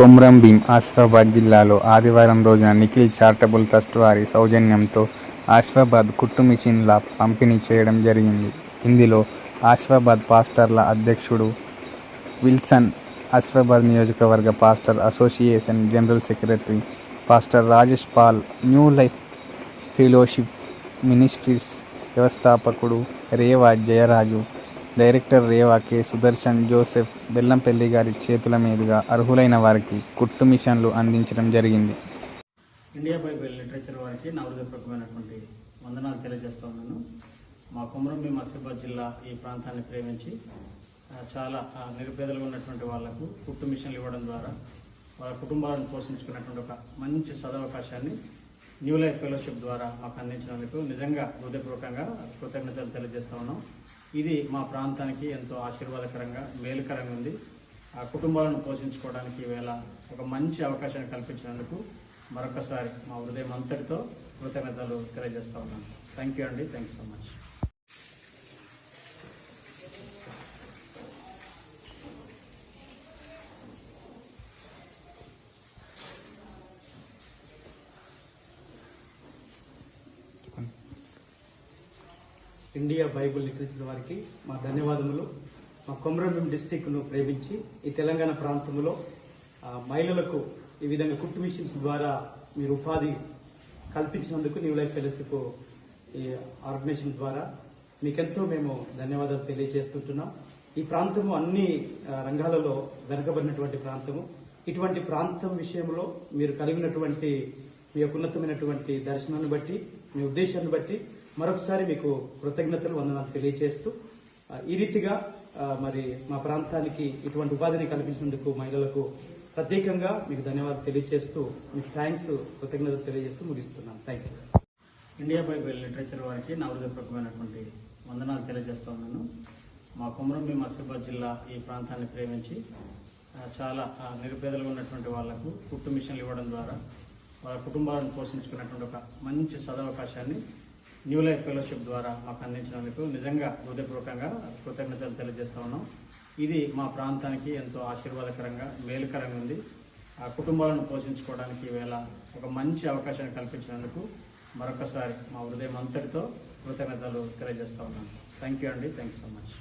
కొమ్రం భీమ్ ఆసిఫాబాద్ జిల్లాలో ఆదివారం రోజున నిఖిల్ చారిటబుల్ ట్రస్ట్ వారి సౌజన్యంతో ఆసిఫాబాద్ కుట్టు మిషన్ల పంపిణీ చేయడం జరిగింది. ఇందులో ఆసిఫాబాద్ పాస్టర్ల అధ్యక్షుడు విల్సన్ ఆసిఫాబాద్ నియోజకవర్గ pastor association general secretary pastor Rajesh Paul new life fellowship ministries వ్యవస్థాపకుడు రేవా జయరాజు డైరెక్టర్ రేవాకి సుదర్శన్ జోసెఫ్ బెల్లంపల్లి గారి చేతుల మీదుగా అర్హులైన వారికి కుట్టు మిషన్లు అందించడం జరిగింది. ఇండియా బైబిల్ లిటరేచర్ వారికి నా హృదయపూర్వకమైనటువంటి వందనాలు తెలియజేస్తా ఉన్నాను. మా కుమరంభీం ఆసిఫాబాద్ జిల్లా ఈ ప్రాంతాన్ని ప్రేమించి చాలా నిరుపేదలుగా ఉన్నటువంటి వాళ్ళకు కుట్టు మిషన్లు ఇవ్వడం ద్వారా వాళ్ళ కుటుంబాలను పోషించుకున్నటువంటి ఒక మంచి సదవకాశాన్ని న్యూ లైఫ్ ఫెలోషిప్ ద్వారా మాకు అందించినందుకు నిజంగా హృదయపూర్వకంగా కృతజ్ఞతలు తెలియజేస్తా ఉన్నాం. ఇది మా ప్రాంతానికి ఎంతో ఆశీర్వాదకరంగా మేలుకరంగా ఉంది. ఆ కుటుంబాలను పోషించుకోవడానికి వేళ ఒక మంచి అవకాశాన్ని కల్పించినందుకు మరొకసారి మా హృదయం అంతటితో కృతజ్ఞతలు తెలియజేస్తా ఉన్నాను. థ్యాంక్ యూ అండి. Thank you so much India Bible లిఖించిన వారికి మా ధన్యవాదములు. మా కొమరంభీం డిస్టిక్ను ప్రేమించి ఈ తెలంగాణ ప్రాంతంలో మహిళలకు ఈ విధంగా కుట్టు మిషన్స్ ద్వారా మీరు ఉపాధి కల్పించినందుకు న్యూ లైఫ్ ఫెలోషిప్ ఈ ఆర్గనైజేషన్ ద్వారా మీకెంతో మేము ధన్యవాదాలు తెలియజేస్తుంటున్నాం. ఈ ప్రాంతము అన్ని రంగాలలో వెనకబడినటువంటి ప్రాంతము. ఇటువంటి ప్రాంతం విషయంలో మీరు కలిగినటువంటి మీ యొక్క ఉన్నతమైనటువంటి దర్శనాన్ని బట్టి మీ ఉద్దేశాన్ని బట్టి మరొకసారి మీకు కృతజ్ఞతలు వందనాలు తెలియజేస్తూ ఈ రీతిగా మరి మా ప్రాంతానికి ఇటువంటి ఉపాధిని కల్పించినందుకు మహిళలకు ప్రత్యేకంగా మీకు ధన్యవాదాలు తెలియజేస్తూ మీకు థ్యాంక్స్ కృతజ్ఞతలు తెలియజేస్తూ ముగిస్తున్నాను. Thank you India Bible literature వారికి నా హృదయపూర్వకమైనటువంటి వందనాలు తెలియజేస్తా ఉన్నాను. మా మీ ఆసిఫాబాద్ జిల్లా ఈ ప్రాంతాన్ని ప్రేమించి చాలా నిరుపేదలుగా ఉన్నటువంటి వాళ్ళకు కుట్టు మిషన్లు ఇవ్వడం ద్వారా వాళ్ళ కుటుంబాలను పోషించుకున్నటువంటి ఒక మంచి సదవకాశాన్ని న్యూ లైఫ్ ఫెలోషిప్ ద్వారా మాకు అందించినందుకు నిజంగా హృదయపూర్వకంగా కృతజ్ఞతలు తెలియజేస్తూ ఉన్నాం. ఇది మా ప్రాంతానికి ఎంతో ఆశీర్వాదకరంగా మేలుకరంగా ఉంది. ఆ కుటుంబాలను పోషించుకోవడానికి ఈవేళ ఒక మంచి అవకాశాన్ని కల్పించినందుకు మరొకసారి మా హృదయం అంతటితో కృతజ్ఞతలు తెలియజేస్తూ ఉన్నాను థ్యాంక్ యూ అండి. Thank you so much